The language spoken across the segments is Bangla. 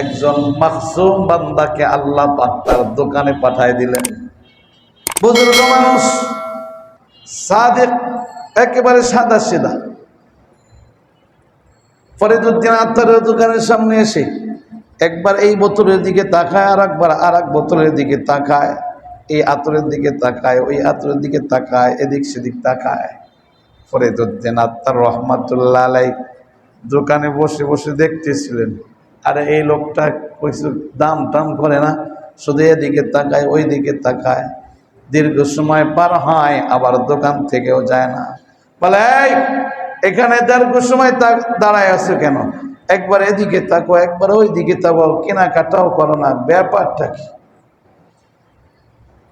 একজন মাকসুম বান্দাকে আল্লাহ পাক তার দোকানে পাঠায় দিলেন। বুজুর্গ মানুষ, সাদেক, একেবারে সাদা সিধা। ফরিদুদ্দিন আত্মারের দোকানের সামনে এসে একবার এই বোতলের দিকে তাকায় আর একবার আর এক বোতলের দিকে তাকায়, এই আতরের দিকে তাকায়, ওই আতরের দিকে তাকায়, এদিক সেদিক তাকায়। ফরিদুদ্দিন আত্মার রহমাতুল্লাহ আলাই দোকানে বসে বসে দেখতেছিলেন। আর এই লোকটা কিছু দাম টাম করে না শুধু এদিকে তাকায় ওই দিকে তাকায়। দীর্ঘ সময় পার হয় আবার দোকান থেকেও যায় না। বলে "এই, এখানে দীর্ঘ সময় তা- দাঁড়ায় আছো কেন? একবার এদিকে তাকো একবার ওই দিকে তাকো কেনাকাটাও করো না ব্যাপারটা কি?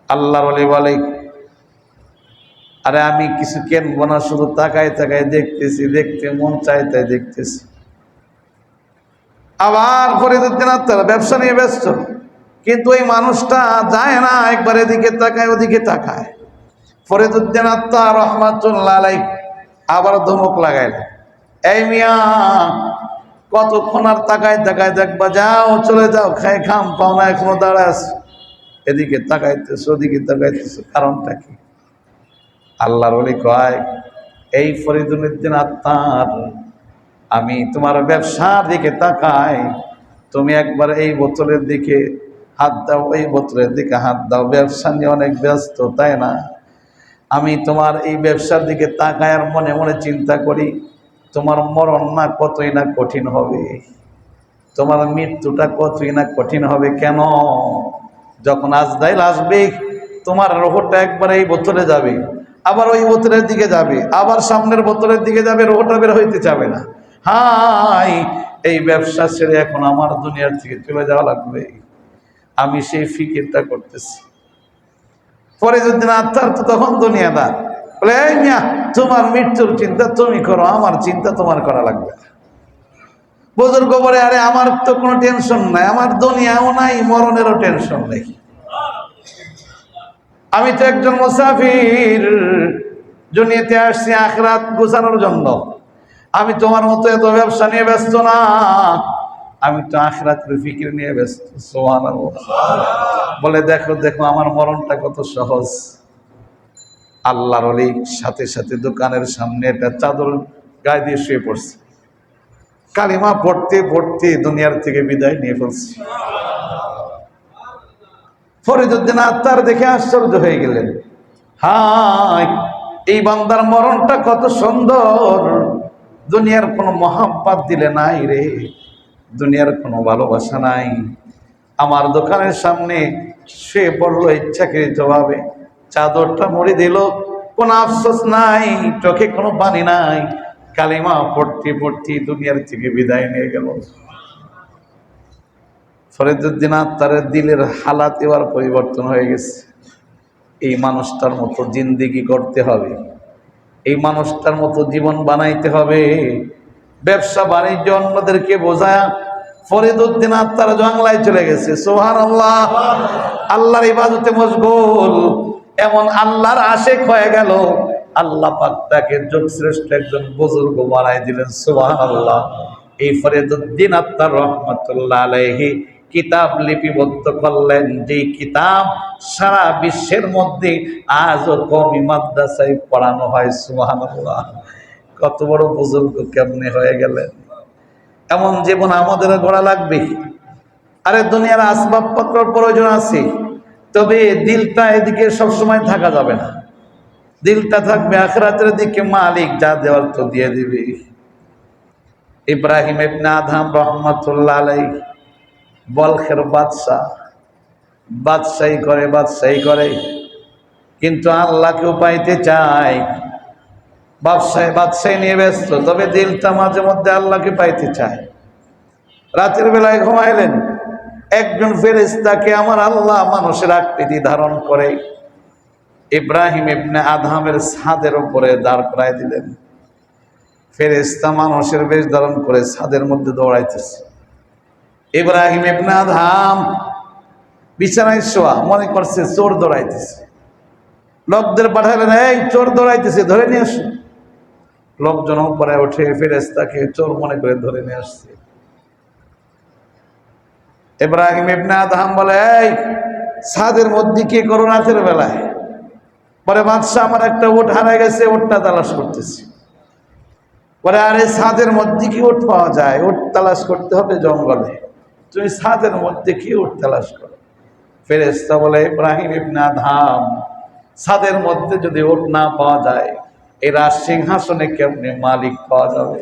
আল্লাহর বলে বলে আরে আমি কিছু কেনবো না শুধু তাকায় তাকায় দেখতেছি দেখতে মন চাই তাই দেখতেছি। আবার ফরিদুদ্দিন আত্মার ব্যবসা নিয়ে ব্যস্ত। কিন্তু ওই মানুষটা যায় না, একবার এদিকে তাকায়, ওদিকে তাকায়। ফরিদুদ্দিন আত্মা রহমাতুল্লাহ আবার ধমক লাগাইল। এই মিয়া, কতক্ষণ আর তাকায় তাকায় দেখবা, যাও, চলে যাও খাই খাম, পাও না, এখনও দাঁড়াস এদিকে তাকাইতেছো, ওদিকে তাকাইতেছো, কারণটা কি? আল্লাহর ওলি কয়, এই ফরিদুদ্দিন আত্মার আমি তোমার ব্যবসার দিকে তাকাই। তুমি একবার এই বোতলের দিকে হাত দাও, এই বোতলের দিকে হাত দাও। ব্যবসা নিয়ে অনেক ব্যস্ত, তাই না? আমি তোমার এই ব্যবসার দিকে তাকায় আর মনে মনে চিন্তা করি, তোমার মরণ না কতই না কঠিন হবে? তোমার মৃত্যুটা কতই না কঠিন হবে কেন? যখন আজদাইল আসবে, তোমার রোহটা একবার এই বোতলে যাবে, আবার ওই বোতলের দিকে যাবে, আবার সামনের বোতলের দিকে যাবে, রোহটা বের হইতে যাবে না। হাই, এই ব্যবসা ছেড়ে এখন আমার দুনিয়ার থেকে চলে যাওয়া লাগবে। আমি সেই ফিকিরটা করতেছি। ফরিদুদ্দিন আত্মার তো তখন দুনিয়াদার। বলে, এই মিয়া, তোমার মৃত্যুর চিন্তা তুমি করো, আমার চিন্তা তোমার করা লাগবে বুজুর্গ বলে, আরে, আমার তো কোনো টেনশন নাই, আমার দুনিয়াও নাই, মরণেরও টেনশন নেই। আমি তো একজন মুসাফির, দুনিয়াতে আসছি আখরাত গুছানোর জন্য। আমি তোমার মতো এত ব্যবসা নিয়ে ব্যস্ত না। আমি তো আখরাতের ফিকির নিয়ে ব্যস্ত সোহান বলে দেখো দেখো, আমার মরণটা কত সহজ। আল্লাহর অলি সাথে সাথে দোকানের সামনে একটা চাদর গায়ে দিয়ে শুয়ে পড়ছে। কালিমা পড়তে পড়তে দুনিয়ার থেকে বিদায় নিয়ে ফেলছে। ফরিদুদ্দিন আত্মার দেখে আশ্চর্য হয়ে গেলেন। হাই এই বান্দার মরণটা কত সুন্দর। দুনিয়ার কোনো মহাব্বাত দিলে নাই রে। দুনিয়ার কোনো ভালোবাসা নাই। আমার দোকানের সামনে সে পড়ল ইচ্ছাকৃতভাবে চাদরটা মরে দিল, কোনো আফসোস নাই, চোখে কোনো পানি নাই। কালিমা পড়তে পড়তে দুনিয়ার থেকে বিদায় নিয়ে গেল। ফরিদুদ্দিন আত্মারের দিলের হালাত এবার পরিবর্তন হয়ে গেছে। এই মানুষটার মতো জিন্দিগি করতে হবে। এই মানুষটার মতো জীবন বানাইতে হবে। ব্যবসা বাণিজ্য অন্যদেরকে বোঝায়। ফরিদুদ্দিন আত্মারা জংলায় চলে গেছে সোহান আল্লাহ আল্লাহর ইবাদতে মশগুল। এমন আল্লাহর আশেক হয়ে গেল। আল্লাহ পাক তাকে যোগশ্রেষ্ঠ একজন বুজুর্গ বানাই দিলেন সোহান আল্লাহ এই ফরিদুদ্দিন আত্মার রহমতুল্লাহ আলাইহি কিতাব লিপিবদ্ধ করলেন। যে কিতাব সারা বিশ্বের মধ্যে আজও কমি মাদ্রাসায় পড়ানো হয়, সুবহানাল্লাহ। কত বড় বুজুর্গ কেমনে হয়ে গেলেন। এমন জীবন আমাদেরও গড়া লাগবে। আরে দুনিয়ার আসবাবপত্র প্রয়োজন আছে। তবে দিলটা এদিকে সবসময় থাকা যাবে না। দিলটা থাকবে আখরাতের দিকে মালিক, যা দেওয়ার তো দিয়ে দিবে। ইব্রাহিম ইবনে আদহাম রহমতুল্লাহ আলাই বলখের বাদশাহ বাদশাহী করে বাদশাহী করে। কিন্তু আল্লাহকেও পাইতে চায় ব্যবসায় বাদশাহী নিয়ে ব্যস্ত, তবে দিলটা মাঝে মধ্যে আল্লাহকে পাইতে চায়। রাতের বেলায় ঘুমাইলেন। একজন ফেরেস্তাকে আমার আল্লাহ মানুষের আকৃতি ধারণ করে। ইব্রাহিম ইবনে আদহামের ছাদের উপরে দাঁড় করাই দিলেন। ফেরেস্তা মানুষের বেশ ধারণ করে ছাদের মধ্যে দৌড়াইতেছে। ইব্রাহিম ইবনে আদহাম বিছানায় শোয়া, মনে করছে চোর দৌড়াইতেছে। লোকদের পাঠালেন এই চোর দৌড়াইতেছে, ধরে নিয়ে আসো। লোকজন উপরে উঠে ফেরেস্তাকে চোর মনে করে ধরে নিয়ে আসছে। ইব্রাহিম ইবনে আদহাম বলে, এই ছাদের মধ্যে কি করো রাতের বেলায়? পরে বাদশাহ, আমার একটা উট হারা গেছে, উটটা তালাশ করতেছি। পরে আরে ছাদের মধ্যে কি উট পাওয়া যায়? উট তালাশ করতে হবে জঙ্গলে। তুমি ছাদের মধ্যে কি উট তালাশ করো? ফেরেস্তা বলে, ইব্রাহিম ইবনা ধাম ছাদের মধ্যে যদি উট না পাওয়া যায় এই সিংহাসনে কেমনে মালিক পাওয়া যাবে?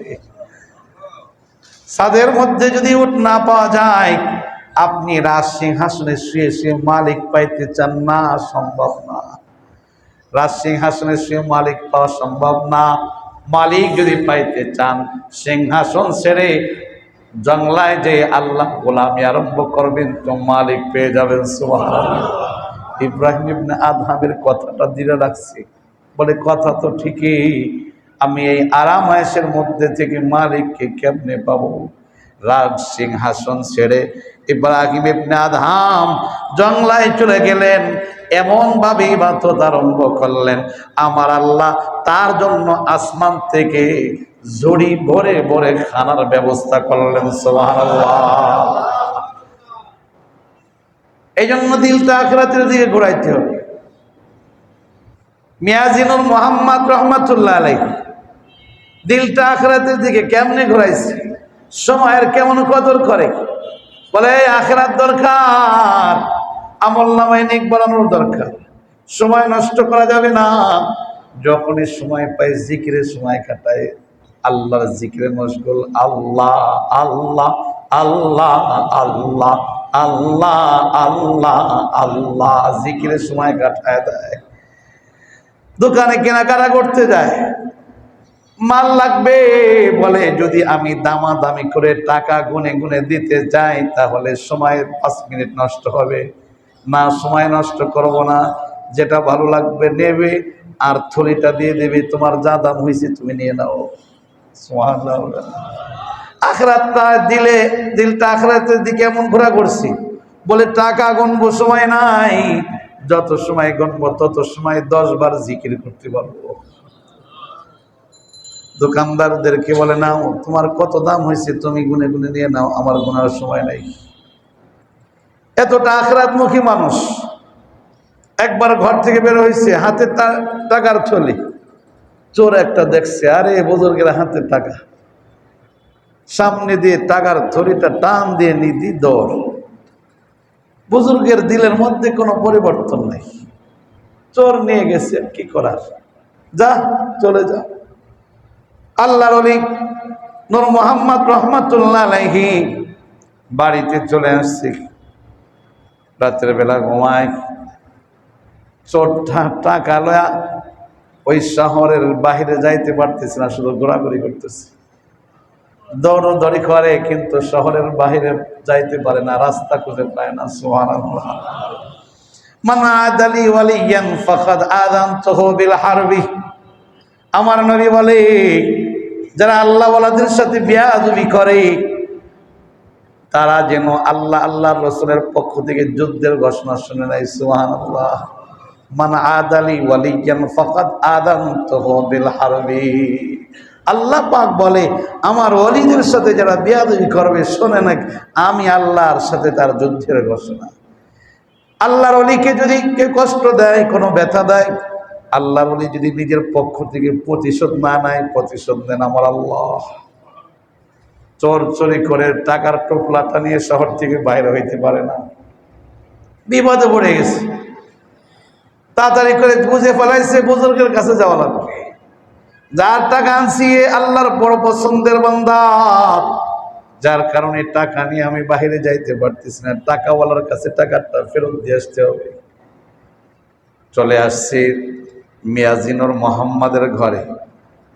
ছাদের মধ্যে যদি উট না পাওয়া যায়, আপনি রাজ সিংহাসনে শুয়ে শুয়ে মালিক পাইতে চান না, সম্ভব না। রাজ সিংহাসনে শুয়ে মালিক পাওয়া সম্ভব না। মালিক যদি পাইতে চান, সিংহাসন ছেড়ে জংলায় যে আল্লাহ গোলামি আরম্ভ করবেন, তো মালিক পেয়ে যাবেন ইব্রাহিম আদহামের কথাটা দিলে রাখছি। বলে, কথা তো ঠিকই, আমি এই আরাম আয়েসের মধ্যে থেকে মালিককে কেমনে পাবো? রাজ সিংহাসন ছেড়ে ইব্রাহিম ইবনে আদহাম জংলায় চলে গেলেন। এমন ভাবে ইবাদত আরম্ভ করলেন। আমার আল্লাহ তার জন্য আসমান থেকে জড়ি ভরে ভরে খানার ব্যবস্থা করলেন এই জন্য দিলটা আখরাতের দিকে ঘুরাইতে হবে। মিয়াজিনুল মোহাম্মদ রহমাতুল্লাহ আলাই দিলটা আখরাতের দিকে কেমনে ঘুরাইছে? সময়ের কেমন কদর করে? বলে আখরাত দরকার, আমল নামায় নিক দরকার। সময় নষ্ট করা যাবে না। যখনই সময় পাই, জিকিরের সময় কাটায় আল্লাহর জিকিরে মশগুল, আল্লাহ আল্লাহ আল্লাহ আল্লাহ আল্লাহ আল্লাহ আল্লাহ জিকিরের সময় কাটায় দেয়। দোকানে কেনাকাটা করতে যায়। মাল লাগবে বলে যদি আমি দামাদামি করে টাকা গুনে গুনে দিতে যাই, তাহলে সময় পাঁচ মিনিট নষ্ট হবে। না, সময় নষ্ট করব না। যেটা ভালো লাগবে নেবে, আর থলিটা দিয়ে দেবে, তোমার যা দাম হয়েছে তুমি নিয়ে নাও। আখরাতটা দিলে, দিলটা আখরাতের দিকে এমন ঘোরা করছি। বলে টাকা গণবো সময় নাই। যত সময় গণবো তত সময় দশ বার জিকির করতে পারব। দোকানদারদেরকে বলে, নাও, তোমার কত দাম হয়েছে? তুমি গুনে গুনে নিয়ে নাও, আমার গুনার সময় নাই। এতটা আখরাতমুখী মানুষ। একবার ঘর থেকে বের হয়েছে, হাতে টাকার থলি। চোর একটা দেখছে, আরে বুজুর্গের হাতে টাকা। সামনে দিয়ে টাকার থলিটা টান দিয়ে নিদি দৌড়। বুজুর্গের দিলের মধ্যে কোনো পরিবর্তন নেই। চোর নিয়ে গেছে, কি করার? যা, চলে যা। আল্লাহর অলি নূর মোহাম্মদ রহমাতুল্লাহ বাড়িতে চলে আসছি। রাত্রের বেলা ঘুমায়। চোরটা টাকা লয়া ওই শহরের বাহিরে যাইতে পারতেছে না, শুধু ঘোরাঘুরি করতেছে। দৌড়দৌড়ি করে, কিন্তু শহরের বাহিরে যাইতে পারে না, রাস্তা খুঁজে পায় না হারবি। আমার নবী বলে, যারা আল্লাহ ওয়ালাদের সাথে বিয়াদবি করে, তারা যেন আল্লাহ আল্লাহ রসুলের পক্ষ থেকে যুদ্ধের ঘোষণা শুনে নেয়, সুবহানাল্লাহ। মান আদালি ওয়ালিয়ান ফাকাদ আযানতুহু বিল হারবি। আল্লাহ পাক বলে, আমার ওলিদের সাথে যারা বিয়াদবি করবে, শোনে না, আমি আল্লাহর সাথে তার যুদ্ধের ঘোষণা। আল্লাহর অলিকে যদি কেউ কষ্ট দেয়, কোনো ব্যথা দেয়, আল্লাহর অলি যদি নিজের পক্ষ থেকে প্রতিশোধ না নেয়, প্রতিশোধ দেন আমার আল্লাহ। চোর চুরি করে টাকার টোপলাটা নিয়ে শহর থেকে বাইরে হইতে পারে না। বিপদে পড়ে গেছে। তাড়াতাড়ি করে বুঝে ফেলাইছে, বুজুর্গের কাছে যাওয়া লাগবে। যার টাকা আনছি আল্লাহর বড় পছন্দের বান্দা। যার কারণে টাকা নিয়ে আমি বাইরে যাইতে পারতেছি না। টাকাওয়ালার কাছে টাকাটা ফেরত দিয়ে আসতে হবে। চলে আসছি মিয়াজিনুর মোহাম্মদের ঘরে।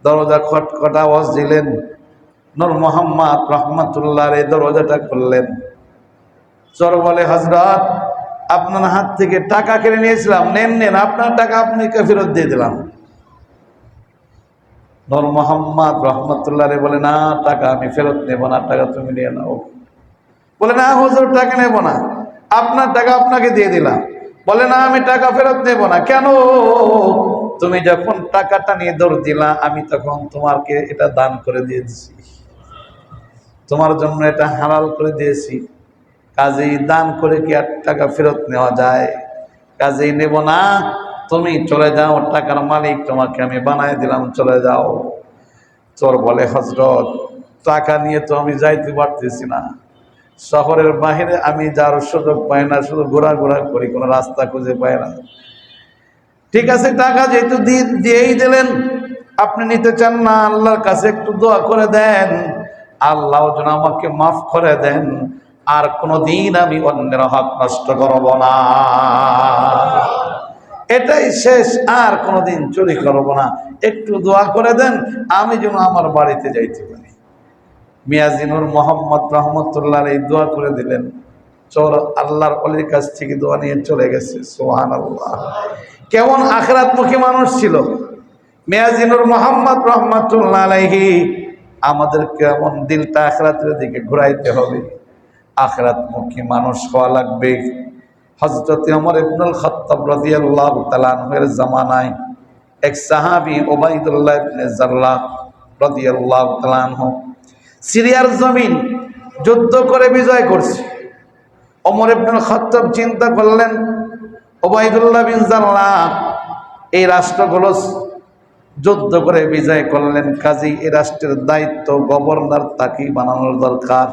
দরজা খটখট আওয়াজ দিলেন। নূর মোহাম্মদ রহমতুল্লাহ দরজাটা খুললেন। চর বলে হজরত আপনার হাত থেকে টাকা কেড়ে নিয়েছিলাম। নেন নেন, আপনার টাকা আপনাকে ফেরত দিয়ে দিলাম। নর মোহাম্মদ রহমতুল্লাহ রে বলে, না, টাকা আমি ফেরত নেব না, টাকা তুমি নিয়ে নাও। বলে, না, হুজুর, টাকা নেব না। আপনার টাকা আপনাকে দিয়ে দিলাম। বলে, না, আমি টাকা ফেরত নেব না। কেন? তুমি যখন টাকাটা নিয়ে দৌড় দিলা, আমি তখন তোমাকে এটা দান করে দিয়েছি। তোমার জন্য এটা হালাল করে দিয়েছি। কাজেই দান করে কি আর টাকা ফেরত নেওয়া যায়? কাজেই নেব না। তুমি চলে যাও, টাকার মালিক তোমাকে আমি বানায় দিলাম, চলে যাও। চোর বলে হজরত টাকা নিয়ে তো আমি যাইতে পারতেছি না। শহরের বাহিরে আমি যার সুযোগ পাই না, শুধু ঘোরাঘোরা করি, কোনো রাস্তা খুঁজে পাই না। ঠিক আছে, টাকা যেহেতু দিয়েই দিলেন, আপনি নিতে চান না, আল্লাহর কাছে একটু দোয়া করে দেন। আল্লাহ যেন আমাকে মাফ করে দেন। আর কোনোদিন আমি অন্যের হক নষ্ট করব না। এটাই শেষ, আর কোনোদিন চুরি করব না। একটু দোয়া করে দেন, আমি যেন আমার বাড়িতে যাইতে পারি। মিয়াজিনুর মোহাম্মদ রহমতুল্লাহ এই দোয়া করে দিলেন, চোর আল্লাহর অলির কাছ থেকে দোয়া নিয়ে চলে গেছে সোহান আল্লাহ কেমন আখরাতমুখী মানুষ ছিল। মেয়াজিনুর মোহাম্মদ রহমতুল্লাহ আলাইহি আমাদের কেমন দিলটা আখরাতের দিকে ঘুরাইতে হবে। আখরাতমুখী মানুষ হওয়া লাগবে। হজরত অমর ইবনুল খত্তাব রাদিয়াল্লাহু তাআলা আনহুর জামানায় এক সাহাবী ওবায়দুল্লাহ ইবনে জাররাহ রাদিয়াল্লাহু তাআলা আনহু সিরিয়ার জমিন যুদ্ধ করে বিজয় করছে। অমর ইবনুল খত্তাব চিন্তা করলেন ওবাইদুল্লাহ বিন জাররাহ, এই রাষ্ট্রগুলো যুদ্ধ করে বিজয় করলেন কাজী এই রাষ্ট্রের দায়িত্ব গভর্নর তাকেই বানানোর দরকার।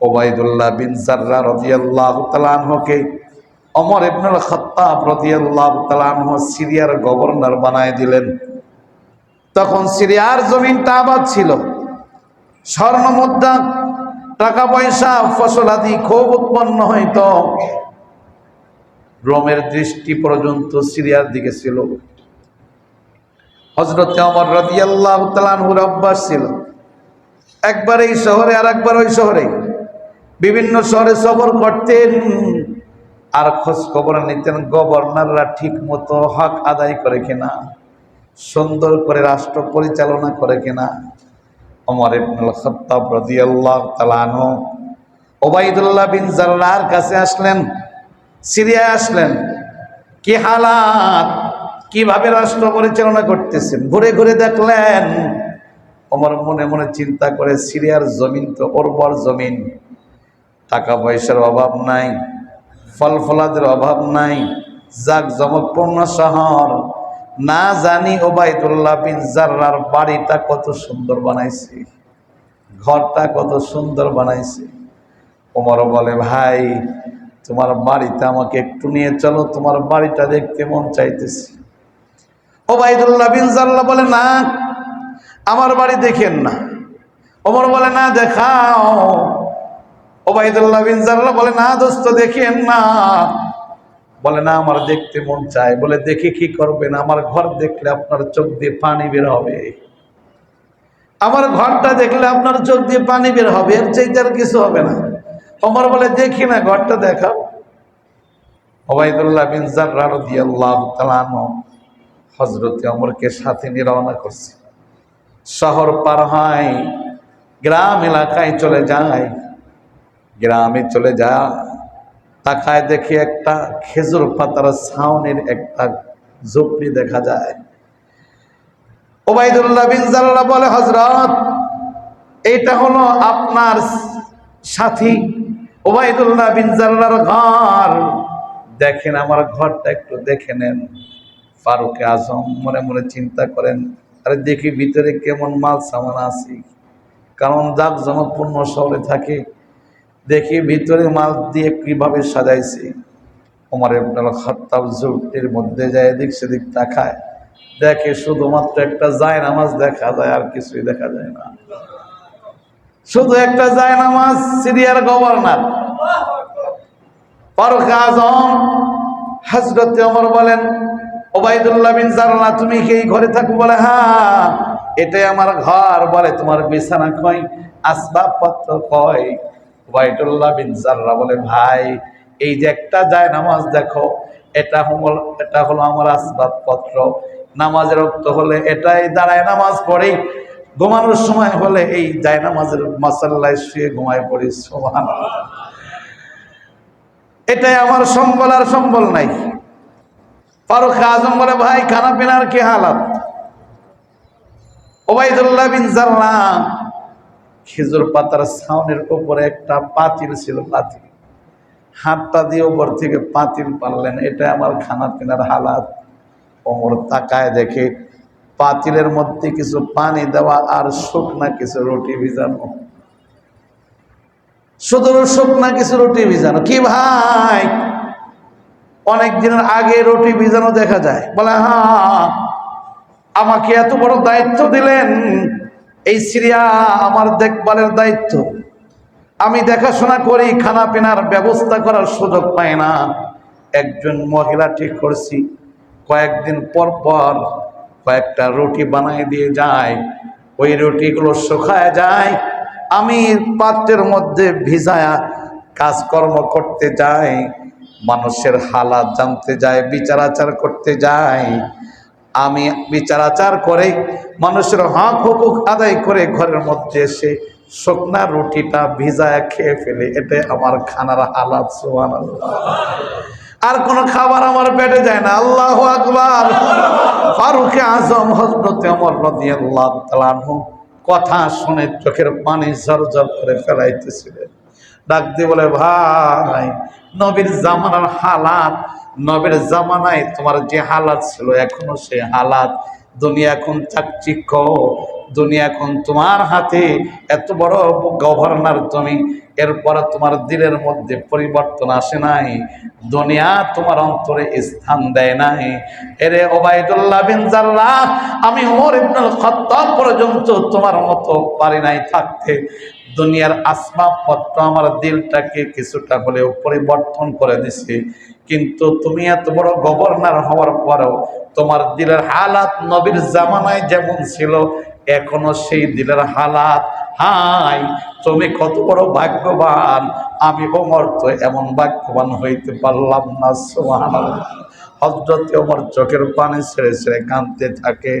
ওবায়দুল্লাহ বিন জাররা রাদিয়াল্লাহু তাআলা আনহুকে, ওমর ইবনুল খাত্তাব রাদিয়াল্লাহু তাআলা আনহু সিরিয়ার গভর্নর বানায় দিলেন। তখন সিরিয়ার জমিনটা আবাদ ছিল। স্বর্ণ মুদ্রা, টাকা পয়সা, ফসল আদি খুব উৎপন্ন হইত। রোমের দৃষ্টি পর্যন্ত সিরিয়ার দিকে ছিল। হজরত অমর রাদিয়াল্লাহু তাআলা আনহুর অভ্যাস ছিল। একবার এই শহরে আর একবার ওই শহরে বিভিন্ন শহরে সফর করতেন। আর খোঁজ খবর নিতেন, গভর্নররা ঠিক মতো হক আদায় করে কিনা, সুন্দর করে রাষ্ট্র পরিচালনা করে কিনা। অমর ইবনুল খত্তাব রাদিয়াল্লাহু তাআলা আনহু ওবাইদুল্লাহ বিন জাররার কাছে আসলেন, সিরিয়ায় আসলেন। কি হালাত? কীভাবে রাষ্ট্র পরিচালনা করতেছেন? ঘুরে ঘুরে দেখলেন আমার মনে মনে চিন্তা করে সিরিয়ার জমিন তো উর্বর জমিন। টাকা পয়সার অভাব নাই ফল ফলাদের অভাব নাই জাক জমকপূর্ণ শহর। না জানি ওবায়দুল্লাহ বিন জার্রার বাড়িটা কত সুন্দর বানাইছে, ঘরটা কত সুন্দর বানাইছে। ওমর বলে, ভাই, তোমার বাড়িতে আমাকে একটু নিয়ে চলো, তোমার বাড়িটা দেখতে মন চাইতেছে। ওবায়দুল্লাহ বিন জাল্লাহ বলে, না, আমার বাড়ি দেখেন না। ওমর বলে, না, দেখাও। ওবায়দুল্লাহ বিন জাল্লাহ বলে, না দোস্ত, দেখেন না। বলে, না, আমার দেখতে মন চায়। বলে, দেখে কি করবেন? আমার ঘর দেখলে আপনার চোখ দিয়ে পানি বের হবে। আমার ঘরটা দেখলে আপনার চোখ দিয়ে পানি বের হবে, এর চাইতে আর কিছু হবে না। ওমর বলে, দেখি না, ঘরটা দেখাও। ওবায়দুল্লাহ বিন জার্রা রাদিয়াল্লাহু তাআলা হযরত ওমরকে সাথে নিয়ে রওনা করছে। শহর পার হয়, গ্রাম এলাকায় চলে যায়। গ্রামে চলে যা। তাকায় দেখি একটা খেজুর পাতার ছাউনির একটা ঝুপড়ি দেখা যায়। ওবায়দুল্লাহ বিন জাল্লাহ বলে হজরত এইটা হলো আপনার সাথী ওবায়দুল্লাহ বিন জাল্লার ঘর। দেখেন আমার ঘরটা একটু দেখে নেন। ফারুক আজম মনে মনে চিন্তা করেন, আরে দেখি ভিতরে কেমন মাল সামান আছে। কারণ যাক জনপূর্ণ শহরে থাকে। দেখি ভিতরে মাল দিয়ে কীভাবে সাজাইছে। ওমর ইবনুল খাত্তাব মধ্যে যায়, এদিক সেদিক তাকায়। দেখে শুধুমাত্র একটা যায় নামাজ দেখা যায়, আর কিছুই দেখা যায় না। শুধু একটা যায় নামাজ সিরিয়ার গভর্নর। ফারুক আজম হজরত ওমর বলেন, ওবায়দুল্লাহ বিন জারলা তুমি কি ঘরে থাকো? বলে হ্যাঁ এটাই আমার ঘর। বলে, তোমার বিছানা কয় আসবাবপত্র কয় ওবায়দুল্লাহ বিন জাররা বলে, ভাই, এই যে একটা যায় নামাজ দেখো, এটা হল এটা হলো আমার আসবাবপত্র। নামাজের রক্ত হলে এটাই দাঁড়ায় নামাজ পড়ে। ঘুমানোর সময় হলে এই যায় নামাজের মাসাল্লায় শুয়ে ঘুমায় পড়ি সোহান এটাই আমার সম্বল আর সম্বল নাই। ফারুক আজম বলে, ভাই খানা পিনার কি হালাত? ওবায়দুল্লাহ বিন জাল্লাহ খেজুর পাতার ছাউনের উপরে একটা পাতিল ছিল, পাতিল। হাতটা দিয়ে ওপর থেকে পাতিল পারলেন এটা আমার খানা পিনার হালাত। ওমর তাকায় দেখে পাতিলের মধ্যে কিছু পানি দেওয়া আর শুকনা কিছু রুটি ভিজানো। শুধু শুকনা কিছু রুটি ভিজানো। কি ভাই? অনেক দিনের আগে রুটি ভিজানো দেখা যায়। বলে হ্যাঁ আমাকে এত বড় দায়িত্ব দিলেন। এই সিরিয়া আমার দেখভালের দায়িত্ব। আমি দেখাশোনা করি খানা পিনার ব্যবস্থা করার সুযোগ পাই না। একজন মহিলা ঠিক করছি, কয়েকদিন পর পর কয়েকটা রুটি বানাই দিয়ে যায়। ওই রুটিগুলো শুকায় যায়। আমি পাত্রের মধ্যে ভিজায়া কাজকর্ম করতে যাই, মানুষের হালাত জানতে যায় বিচার আচার করতে যাই। আমি বিচারাচার করে, মানুষের হক হুকুক আদায় করে ঘরের মধ্যে এসে শুকনা রুটিটা ভিজায় খেয়ে ফেলে। এটা আমার খানার হালাত আর কোন খাবার আমার পেটে যায় না। আল্লাহ আকবার। ফারুকে আজম হজরতে অমর নদী আল্লাহ কথা শুনে চোখের পানি ঝরঝর করে ফেলাইতেছিলেন। ডাক দিয়ে বলে, ভাই, নবীর জামানার হালাত নবীর জামানায় তোমার যে হালাত ছিল, এখনও সে হালাত। দুনিয়া এখন চাকচিক্য, দুনিয়া এখন তোমার হাতে। এত বড় গভর্নর তুমি, এরপর তোমার দিলের মধ্যে পরিবর্তন আসে নাই। দুনিয়া তোমার অন্তরে স্থান দেয় নাই। এরে ওবায়দুল্লাহ বিন জাল্লাহ, আমি ওমর ইবনুল খাত্তাব পর্যন্ত তোমার মতো পারি নাই থাকতে। দুনিয়ার আসবাবপত্র আমার দিলটাকে কিছুটা হলেও পরিবর্তন করে দিছে। কিন্তু তুমি এত বড় গভর্নর হওয়ার পরেও তোমার দিলের হালাত নবীর জামানায় যেমন ছিল, এখনও সেই দিলের হালাত, হাই, তুমি কত বড় ভাগ্যবান। আমি ওমর তো এমন ভাগ্যবান হইতে পারলাম না সোহান হজরত ওমর চোখের পানি ছেড়ে ছেড়ে কাঁদতে থাকে।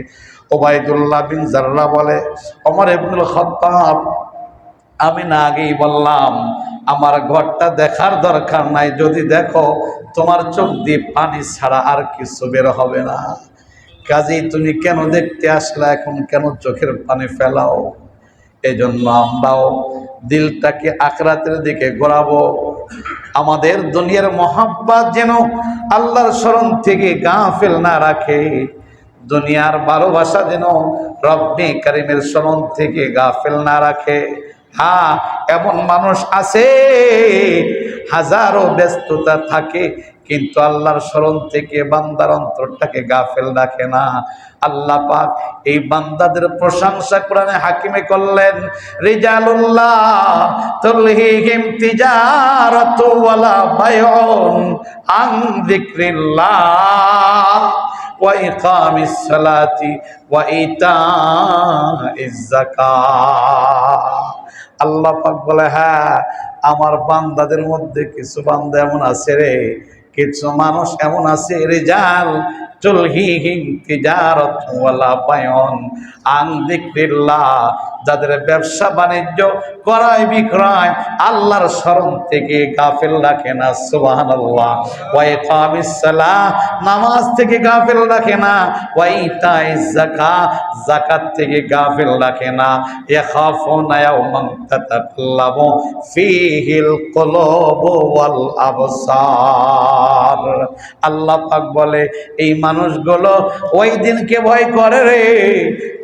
ওবায়দুল্লাহ বিন জাররা বলে, ওমর ইবনুল খত্তাব আমি না আগেই বললাম, আমার ঘরটা দেখার দরকার নাই। যদি দেখো, তোমার চোখ দিয়ে পানি ছাড়া আর কিছু বের হবে না। কাজেই তুমি কেন দেখতে আসলে এখন? কেন চোখের পানি ফেলাও? এই জন্য আমরাও দিলটাকে আখরাতের দিকে ঘোরাবো। আমাদের দুনিয়ার মহাব্বাত যেন আল্লাহর স্মরণ থেকে গা ফেল না রাখে। দুনিয়ার ভালোবাসা যেন রব্বে কারিমের স্মরণ থেকে গা ফেল না রাখে। হ্যাঁ এমন মানুষ আছে। হাজারো ব্যস্ততা থাকে, কিন্তু আল্লাহর স্মরণ থেকে বান্দার অন্তরটাকে গাফেল রাখে না। আল্লাহ পাক এই বান্দাদের প্রশংসা কোরআনে হাকিমে করলেন, রিজালুল্লাহ সালাতি আল্লাহ পাক বলে হ্যাঁ আমার বান্দাদের মধ্যে কিছু বান্দা এমন আছে রে, কিছু মানুষ এমন আছে রে রেজাল চলহিহিম তিজারত ওয়ালা বায়ন। আন যাদের ব্যবসা বাণিজ্য ক্রয় বিক্রয়, আল্লাহর স্মরণ থেকে গাফেল রাখে না সালাহ, নামাজ থেকে গাফেল রাখে না। ওয়া ইতাইজ যাকাত যাকাত থেকে গাফেল রাখে না। ইয়াখাফুনা ইয়াওমান ফীহিল আল্লাহ পাক বলে, এই মানুষগুলো ওই দিনকে ভয় করে রে?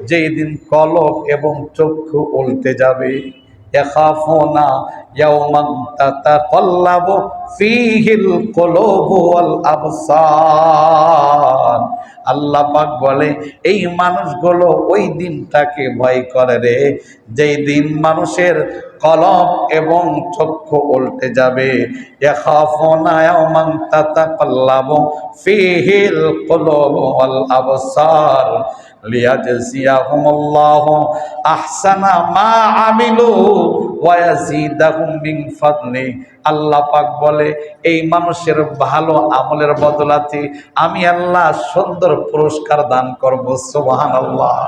যেই দিন কলব এবং চক্ষু উল্টে যাবে। ইয়াওমান তাতাকাল্লাবু ফীহিল কুলুবু ওয়াল আবসার। আল্লাহ পাক বলে, এই মানুষগুলো ওই দিনটাকে ভয় করে রে। যেই দিন মানুষের কলম এবং চক্ষু উল্টে যাবে। ফীহিল কুলুবু মা আল্লাহ পাক বলে, এই মানুষের ভালো আমলের বদলাতে আমি আল্লাহ সুন্দর পুরস্কার দান করব, সুবহানাল্লাহ।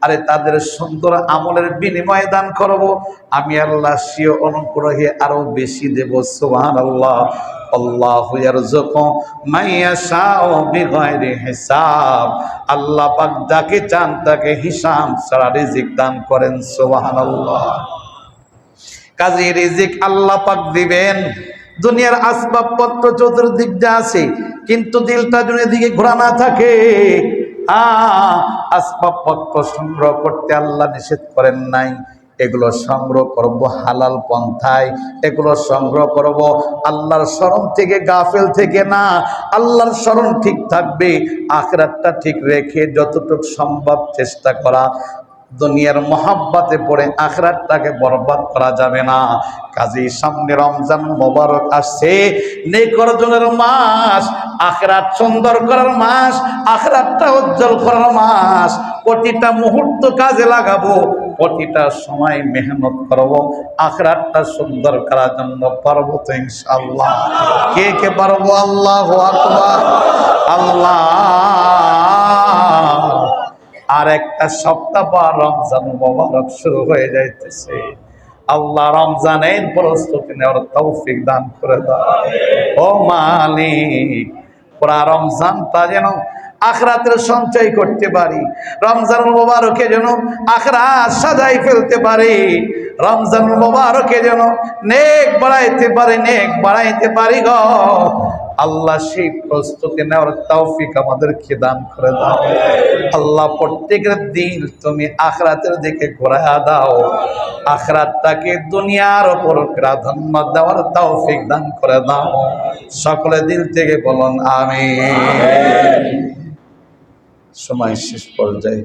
আরে তাদের সুন্দর আমলের বিনিময় দান করব। আমি আল্লাহ সিও অনুগ্রহে আরও বেশি দেব, সুবহানাল্লাহ। আল্লাহু আল্লাহ পাক যাকে তাকে রিজিক দান করেন, সুবহানাল্লাহ। কাজী আল্লাহ পাক দিবেন। দুনিয়ার আসবাবপত্র চতুর্দিক যা আছে, কিন্তু দিলটা যদি দিকে ঘোরা না থাকে। আসবাবপত্র সংগ্রহ করতে আল্লাহ নিষেধ করেন নাই। এগুলো সংগ্রহ করব হালাল পন্থায়, এগুলো সংগ্রহ করব আল্লাহর স্মরণ থেকে, গাফেল থেকে না। আল্লাহর স্মরণ ঠিক থাকবে, আখরাতটা ঠিক রেখে যতটুকু সম্ভব চেষ্টা করা। দুনিয়ার মহাব্বাতে পড়ে আখরাতটাকে বরবাদ করা যাবে না। কাজী সামনে রমজান মোবারক আসছে নেকরজনের মাস, আখরাত সুন্দর করার মাস, আখরাতটা উজ্জ্বল করার মাস, প্রতিটা মুহূর্ত কাজে লাগাবো, প্রতিটা সময় মেহনত করব, আখরাতটা সুন্দর করার জন্য পারব তো ইনশাআল্লাহ। কে কে পারব? আল্লাহ আকবার। আল্লাহ। আর একটা সপ্তাহ পর রমজান মোবারক শুরু হয়ে যাইতেছে। আল্লাহ রমজানের প্রস্তুতি নেওয়ার তৌফিক দান করে দাও। ও মালিক, পুরা রমজানটা যেন আখরাতের সঞ্চয় করতে পারি, রমজান মোবারকে যেন আখরাত সাজাই ফেলতে পারি, রমজান মোবারকে যেন নেক বাড়াইতে পারি, নেক বাড়াইতে পারি গো। আল্লাহ সেই প্রস্তুতি নেওয়ার তৌফিক আমাদেরকে দান করে দাও। আল্লাহ, প্রত্যেকের দিন তুমি আখরাতের দিকে ঘোরায়া দাও। আখরাতটাকে দুনিয়ার ওপর প্রাধান্য দেওয়ার তৌফিক দান করে দাও। সকলে দিল থেকে বলুন আমি সময় শেষ পর্যায়ে